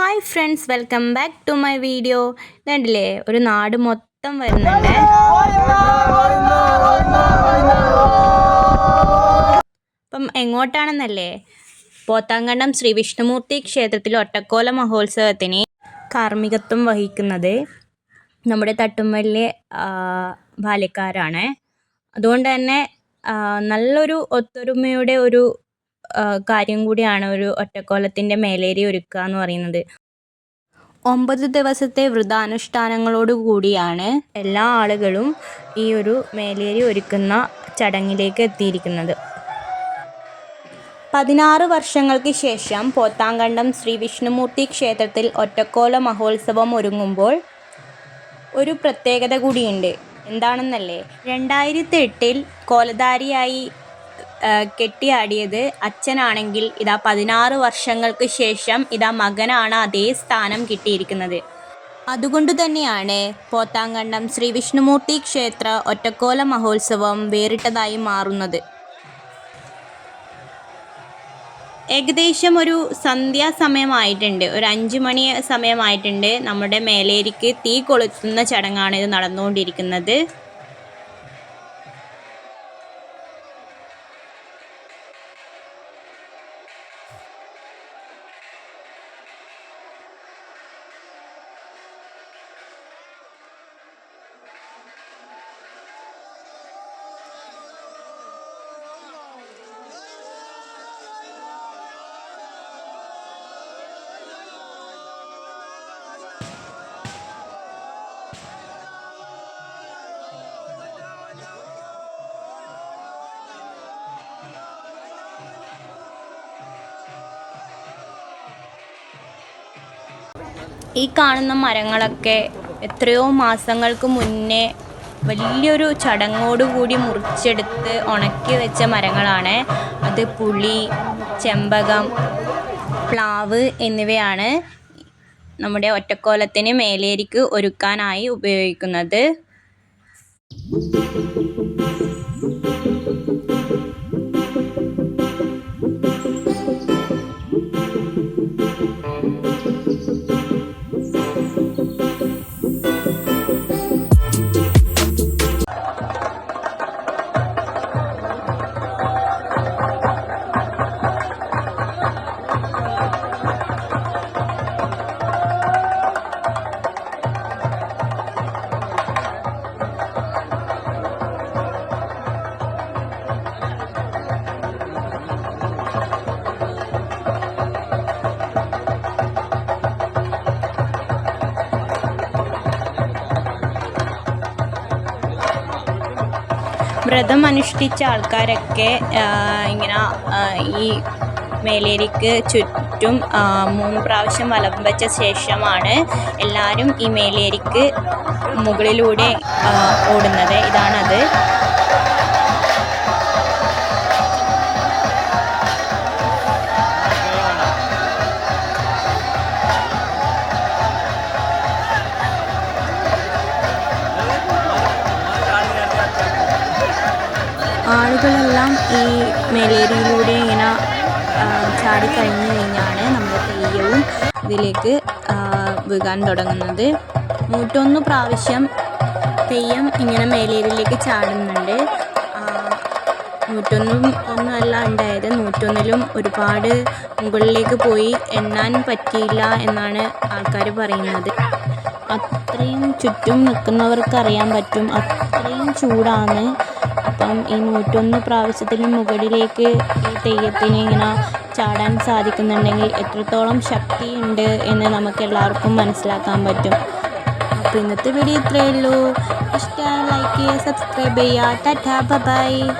Hi friends welcome back to my video ഇതുണ്ടല്ലേ ഒരു നാട് മൊത്തം വരുന്നുണ്ട്. അപ്പം എങ്ങോട്ടാണെന്നല്ലേ? പോത്താങ്കണ്ടം ശ്രീ വിഷ്ണുമൂർത്തി ക്ഷേത്രത്തിൽ ഒട്ടക്കോല മഹോത്സവത്തിന് കാർമ്മികത്വം വഹിക്കുന്നത് നമ്മുടെ തട്ടുമ്മലിലെ ബാല്യക്കാരാണ്. അതുകൊണ്ട് തന്നെ നല്ലൊരു ഒത്തൊരുമയുടെ ഒരു കാര്യം കൂടിയാണ് ഒരു ഒറ്റക്കോലത്തിന്റെ മേലേരി ഒരുക്കുക എന്ന് പറയുന്നത്. ഒമ്പത് ദിവസത്തെ വ്രതാനുഷ്ഠാനങ്ങളോടുകൂടിയാണ് എല്ലാ ആളുകളും ഈ ഒരു മേലേരി ഒരുക്കുന്ന ചടങ്ങിലേക്ക് എത്തിയിരിക്കുന്നത്. പതിനാറ് വർഷങ്ങൾക്ക് ശേഷം പോത്താങ്കണ്ടം ശ്രീ വിഷ്ണുമൂർത്തി ക്ഷേത്രത്തിൽ ഒറ്റക്കോല മഹോത്സവം ഒരുങ്ങുമ്പോൾ ഒരു പ്രത്യേകത കൂടിയുണ്ട്. എന്താണെന്നല്ലേ? രണ്ടായിരത്തി എട്ടിൽ കോലധാരിയായി കെട്ടിയാടിയത് അച്ഛനാണെങ്കിൽ ഇതാ പതിനാറ് വർഷങ്ങൾക്ക് ശേഷം ഇതാ മകനാണ് അതേ സ്ഥാനം കിട്ടിയിരിക്കുന്നത്. അതുകൊണ്ട് തന്നെയാണ് പോത്താങ്കണ്ടം ശ്രീ വിഷ്ണുമൂർത്തി ക്ഷേത്ര ഒറ്റക്കോല മഹോത്സവം വേറിട്ടതായി മാറുന്നത്. ഏകദേശം ഒരു സന്ധ്യാസമയമായിട്ടുണ്ട് ഒരു അഞ്ച് മണി സമയമായിട്ടുണ്ട്. നമ്മുടെ മേലേരിക്ക് തീ കൊളുത്തുന്ന ചടങ്ങാണ് ഇത് നടന്നുകൊണ്ടിരിക്കുന്നത്. ഈ കാണുന്ന മരങ്ങളൊക്കെ എത്രയോ മാസങ്ങൾക്ക് മുന്നേ വലിയൊരു ചടങ്ങോടുകൂടി മുറിച്ചെടുത്ത് ഉണക്കി വെച്ച മരങ്ങളാണ്. അത് പുളി ചെമ്പകം പ്ലാവ് എന്നിവയാണ് നമ്മുടെ ഒറ്റക്കോലത്തിന് മേലേരിക്ക് ഒരുക്കാനായി ഉപയോഗിക്കുന്നത്. വ്രതം അനുഷ്ഠിച്ച ആൾക്കാരൊക്കെ ഇങ്ങനെ ഈ മേലേരിക്ക് ചുറ്റും മൂന്ന് പ്രാവശ്യം വലം വെച്ച ശേഷമാണ് എല്ലാവരും ഈ മേലേരിക്ക് മുകളിലൂടെ ഓടുന്നത്. ഇതാണത്. ആളുകളെല്ലാം ഈ മേലേരിയിലൂടെ ഇങ്ങനെ ചാടിക്കഴിഞ്ഞു കഴിഞ്ഞാണ് നമ്മുടെ തെയ്യവും ഇതിലേക്ക് വീകാൻ തുടങ്ങുന്നത്. നൂറ്റൊന്ന് പ്രാവശ്യം തെയ്യം ഇങ്ങനെ മേലേരിയിലേക്ക് ചാടുന്നുണ്ട്. നൂറ്റൊന്നും ഒന്നുമല്ല ഉണ്ടായത് നൂറ്റൊന്നിലും ഒരുപാട് മുകളിലേക്ക് പോയി എണ്ണാൻ പറ്റിയില്ല എന്നാണ് ആൾക്കാർ പറയുന്നത്. അത്രയും ചുറ്റും നിൽക്കുന്നവർക്ക് അറിയാൻ പറ്റും. അത്രയും ചൂടാണ് അപ്പം ഈ നൂറ്റൊന്ന് പ്രാവശ്യത്തിന് മുകളിലേക്ക് ഈ തെയ്യത്തിന് ഇങ്ങനെ ചാടാൻ സാധിക്കുന്നുണ്ടെങ്കിൽ എത്രത്തോളം ശക്തി ഉണ്ട് എന്ന് നമുക്ക് എല്ലാവർക്കും മനസ്സിലാക്കാൻ പറ്റും. അപ്പോൾ ഇന്നത്തെ വീഡിയോ ഇത്രയേ ഉള്ളൂ. ഇഷ്ടം ലൈക്ക് ചെയ്യുക സബ്സ്ക്രൈബ് ചെയ്യുക. ടാറ്റ ബൈ.